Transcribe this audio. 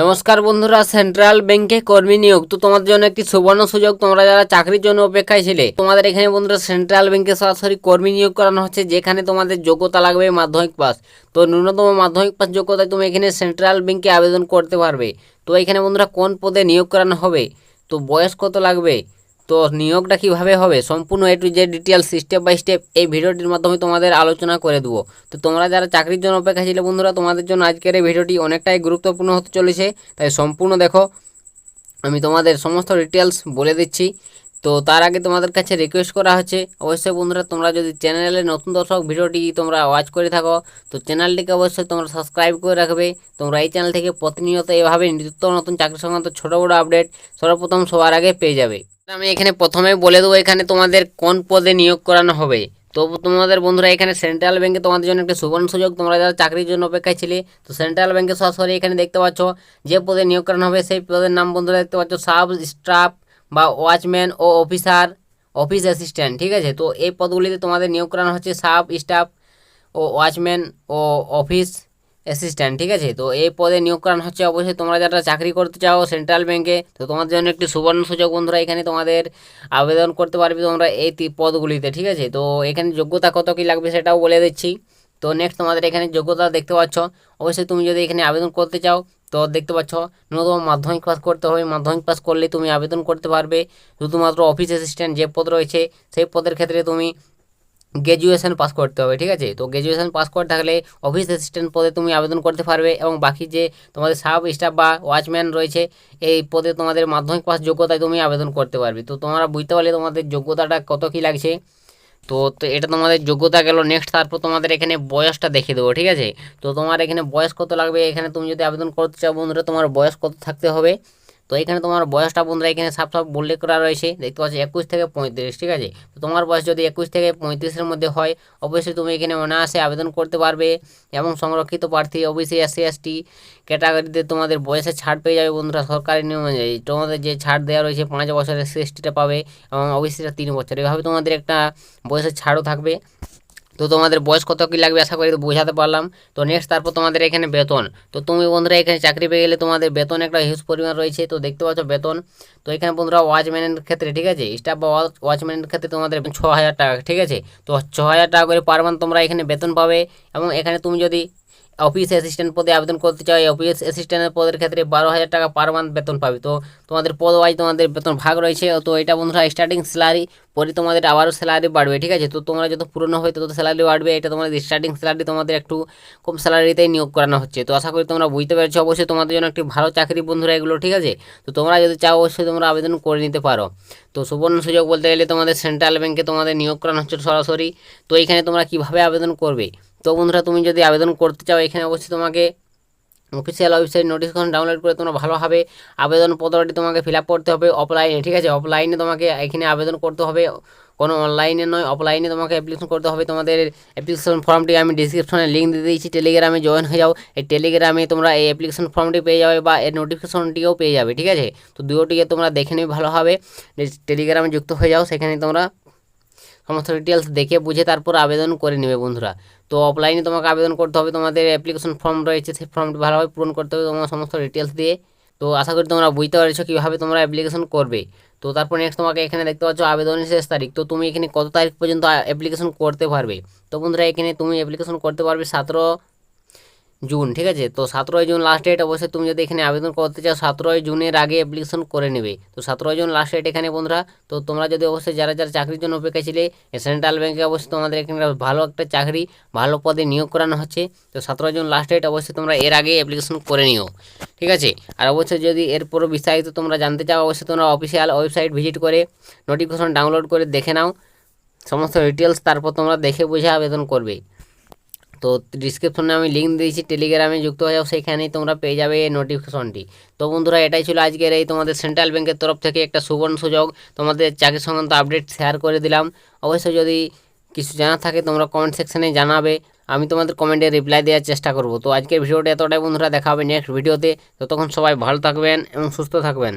নমস্কার বন্ধুরা সেন্ট্রাল ব্যাংকে কর্মী নিয়োগ। তো তোমাদের জন্য একটি সুবর্ণ সুযোগ, তোমরা যারা চাকরির জন্য অপেক্ষায় ছিলে, তোমাদের এখানে বন্ধুরা সেন্ট্রাল ব্যাংকে সরাসরি কর্মী নিয়োগ করানো হচ্ছে, যেখানে তোমাদের যোগ্যতা লাগবে মাধ্যমিক পাস। তো ন্যূনতম মাধ্যমিক পাস যোগ্যতায় তুমি এখানে সেন্ট্রাল ব্যাংকে আবেদন করতে পারবে। তো এখানে বন্ধুরা কোন পদে নিয়োগ করানো হবে? তো বয়স কত লাগবে? তো নিয়োগটা কীভাবে হবে? সম্পূর্ণ A to Z details step by step এই ভিডিওটির মাধ্যমে তোমাদের আলোচনা করে দেবো। তো তোমরা যারা চাকরির জন্য অপেক্ষা ছিল বন্ধুরা, তোমাদের জন্য আজকের এই ভিডিওটি অনেকটাই গুরুত্বপূর্ণ হতে চলেছে। তাই সম্পূর্ণ দেখো। আমি তোমাদের সমস্ত ডিটেলস বলে দিচ্ছি। তো তার আগে তোমাদের কাছে রিকোয়েস্ট করা হচ্ছে, অবশ্যই বন্ধুরা তোমরা যদি চ্যানেলে নতুন দর্শক ভিডিওটি তোমরা ওয়াচ করে থাকো, তো চ্যানেলটিকে অবশ্যই তোমরা সাবস্ক্রাইব করে রাখবে। তোমরা এই চ্যানেল থেকে প্রতিনিয়ত এভাবে নিত্য নতুন চাকরি সংক্রান্ত ছোটো বড়ো আপডেট সর্বপ্রথম সবার আগে পেয়ে যাবে। আমি এখানে প্রথমে বলে দেবো এখানে তোমাদের কোন পদে নিয়োগ করানো হবে। তো তোমাদের বন্ধুরা এখানে সেন্ট্রাল ব্যাংকে তোমাদের জন্য একটা সুবর্ণ সুযোগ, তোমরা যারা চাকরির জন্য অপেক্ষায় ছিলে, তো সেন্ট্রাল ব্যাংকে সরাসরি এখানে দেখতে পাচ্ছ, যে পদে নিয়োগ করানো হবে সেই পদের নাম বন্ধুরা দেখতে পাচ্ছ, সাব স্টাফ বা ওয়াচম্যান ও অফিসার অফিস অ্যাসিস্ট্যান্ট ঠিক আছে? তো এই পদগুলিতে তোমাদের নিয়োগ করানো হচ্ছে সাব স্টাফ ও ওয়াচম্যান ও অফিস অ্যাসিস্ট্যান্ট ঠিক আছে? তো এই পদে নিয়োগ করানো হচ্ছে অবশ্যই তোমরা যারা চাকরি করতে চাও সেন্ট্রাল ব্যাংকে তো তোমাদের জন্য একটি সুবর্ণ সুযোগ বন্ধুরা এখানে তোমাদের আবেদন করতে পারবে তোমরা এই পদগুলিতে, ঠিক আছে? তো এখানে যোগ্যতা কত কী লাগবে সেটাও বলে দিচ্ছি। তো নেক্সট তোমাদের এখানে যোগ্যতা দেখতে পাচ্ছ। অবশ্যই তুমি যদি এখানে আবেদন করতে চাও তো দেখতে পাচ্ছ, ন্যূনতম মাধ্যমিক পাস করতে হবে। মাধ্যমিক পাস করলে তুমি আবেদন করতে পারবে। শুধুমাত্র অফিস অ্যাসিস্ট্যান্ট যে পদ রয়েছে, সেই পদের ক্ষেত্রে তুমি গ্র্যাজুয়েশন পাস করতে হবে, ঠিক আছে? তো গ্র্যাজুয়েশন পাস করে থাকলে অফিস অ্যাসিস্ট্যান্ট পদে তুমি আবেদন করতে পারবে এবং বাকি যে তোমাদের সাব স্টাফ বা ওয়াচম্যান রয়েছে, এই পদে তোমাদের মাধ্যমিক পাস যোগ্যতায় তুমি আবেদন করতে পারবে। তো তোমরা বুঝতে পারলে তোমাদের যোগ্যতাটা কত কী লাগছে। তো তো এটা তোমাদের যোগ্যতা গেল। নেক্সট তারপর তোমাদের এখানে বয়সটা দেখে দেবো, ঠিক আছে? তো তোমার এখানে বয়স কত লাগবে? এখানে তুমি যদি আবেদন করতে চাও বন্ধুরা, তোমার বয়স কত থাকতে হবে? তো এখানে তোমার বয়সটা বন্ধুরা এখানে সাফ সাফ উল্লেখ করা রয়েছে। দেখতে পাচ্ছ একুশ থেকে পঁয়ত্রিশ, ঠিক আছে? তো তোমার বয়স যদি একুশ থেকে পঁয়ত্রিশের মধ্যে হয়, অবশ্যই তুমি এখানে অনায়াসে আবেদন করতে পারবে এবং সংরক্ষিত প্রার্থী ওবিসি এসসি এসটি ক্যাটাগরিতে তোমাদের বয়সে ছাড় পেয়ে যাবে বন্ধুরা সরকারি নিয়ম অনুযায়ী। তোমাদের যে ছাড় দেওয়া রয়েছে, পাঁচ বছরের এসসি এসটিটা পাবে এবং ওবিসিটা তিন বছর। এভাবে তোমাদের একটা বয়সের ছাড়ও থাকবে। তো তোমাদের বয়স কত কী লাগবে আশা করি বোঝাতে পারলাম। তো নেক্সট তারপর তোমাদের এখানে বেতন। তো তুমি বন্ধুরা এখানে চাকরি পেয়ে গেলে তোমাদের বেতন একটা হিউজ পরিমাণ রয়েছে, তো দেখতে পাচ্ছ বেতন। তো এখানে বন্ধুরা ওয়াচম্যানের ক্ষেত্রে, ঠিক আছে? স্টাফ বা ওয়াচম্যানের ক্ষেত্রে তোমাদের ছ হাজার টাকা, ঠিক আছে? তো ছ হাজার টাকা করে পার মান্থ তোমরা এখানে বেতন পাবে এবং এখানে তুমি যদি অফিস অ্যাসিস্ট্যান্ট পদে আবেদন করতে চাও এই অফিস অ্যাসিস্ট্যান্টের পদের ক্ষেত্রে বারো হাজার টাকা পার মান্থ বেতন পাবে। তো তোমাদের পদ ওয়াইজ তোমাদের বেতন ভাগ রয়েছে, তো এটা বন্ধুরা স্টার্টিং স্যালারি পরে তোমাদের আবারও স্যালারি বাড়বে, ঠিক আছে? তো তোমরা যত পুরনো হয় তত স্যালারি বাড়বে, এটা তোমাদের স্টার্টিং স্যালারি তোমাদের একটু কম স্যালারিতেই নিয়োগ করানো হচ্ছে। তো আশা করি তোমরা বুঝতে পেরেছ, অবশ্যই তোমাদের জন্য একটি ভালো চাকরি বন্ধুরা এগুলো, ঠিক আছে? তো তোমরা যদি চাও, অবশ্যই তোমরা আবেদন করে নিতে পারো। তো সুবর্ণ সুযোগ বলতে গেলে তোমাদের সেন্ট্রাল ব্যাংকে তোমাদের নিয়োগ করানো হচ্ছে সরাসরি। তো এইখানে তোমরা কীভাবে আবেদন করবে? তো বন্ধুরা, তুমি যদি আবেদন করতে চাও, এখানে অবশ্যই তোমাকে অফিসিয়াল ওয়েবসাইট নোটিফিকেশন ডাউনলোড করে তোমরা ভালোভাবে আবেদন পত্রটি তোমাকে ফিল আপ করতে হবে অফলাইনে ঠিক আছে? অফলাইনে তোমাকে এখানে আবেদন করতে হবে। কোনো অনলাইনে নয় অফলাইনে তোমাকে অ্যাপ্লিকেশন করতে হবে। তোমাদের অ্যাপ্লিকেশন ফর্মটি আমি ডিসক্রিপশনে লিঙ্ক দিয়ে দিয়েছি। টেলিগ্রামে জয়েন হয়ে যাও। এই টেলিগ্রামে তোমরা এই অ্যাপ্লিকেশন ফর্মটি পেয়ে যাবে বা এর নোটিফিকেশনটিও পেয়ে যাবে, ঠিক আছে? তো দুটোটিকে তোমরা দেখে নেবে ভালোভাবে টেলিগ্রামে যুক্ত হয়ে যাও। সেখানে তোমরা সমস্ত ডিটেলস দেখে বুঝে তারপর আবেদন করে নেবে বন্ধুরা। তো অফলাইনে তোমাকে আবেদন করতে হবে, তোমাদের অ্যাপ্লিকেশন ফর্ম রয়েছে, সেই ফর্মটি ভালোভাবে পূরণ করতে হবে তোমার সমস্ত ডিটেলস দিয়ে। তো আশা করি তোমরা বুঝতে পারছ কীভাবে তোমরা অ্যাপ্লিকেশন করবে। তো তারপর নেক্সট তোমাকে এখানে দেখতে পাচ্ছ আবেদনের শেষ তারিখ। তো তুমি এখানে কত তারিখ পর্যন্ত অ্যাপ্লিকেশন করতে পারবে? তো বন্ধুরা এখানে তুমি অ্যাপ্লিকেশন করতে পারবে সতেরো জুন, ঠিক আছে? তো সতেরোই জুন লাস্ট ডেট অবশ্যই তুমি যদি এখানে আবেদন করতে চাও, সতেরোই জুনের আগে অ্যাপ্লিকেশন করে নেবে। তো সতেরোই জুন লাস্ট ডেট এখানে বন্ধুরা, তো তোমরা যদি অবশ্যই যারা যারা চাকরির জন্য অপেক্ষা ছিলে সেন্ট্রাল ব্যাংকে অবশ্যই তোমাদের এখানে ভালো একটা চাকরি, ভালো পদে নিয়োগ করানো হচ্ছে। তো সতেরোই জুন লাস্ট ডেট অবশ্যই তোমরা এর আগে অ্যাপ্লিকেশন করে নিও, ঠিক আছে? আর অবশ্যই যদি এরপরও বিস্তারিত তোমরা জানতে চাও, অবশ্যই তোমরা অফিসিয়াল ওয়েবসাইট ভিজিট করে নোটিফিকেশন ডাউনলোড করে দেখে নাও। সমস্ত ডিটেলস তারপর তোমরা দেখে বুঝে আবেদন করবে। তো ডিসক্রিপশনে আমি লিঙ্ক দিয়েছি টেলিগ্রামে যুক্ত হয়ে যাও, সেখানেই তোমরা পেয়ে যাবে এই নোটিফিকেশনটি তো বন্ধুরা, এটাই ছিল আজকের এই তোমাদের সেন্ট্রাল ব্যাংকের তরফ থেকে একটা সুবর্ণ সুযোগ। তোমাদের চাকরি সংক্রান্ত আপডেট শেয়ার করে দিলাম। অবশ্যই যদি কিছু জানা থাকে, তোমরা কমেন্ট সেকশনে জানাবে। আমি তোমাদের কমেন্টে রিপ্লাই দেওয়ার চেষ্টা করব। তো আজকের ভিডিওটা এতটাই, বন্ধুরা, দেখা হবে নেক্সট ভিডিওতে ততক্ষণ সবাই ভালো থাকবেন এবং সুস্থ থাকবেন।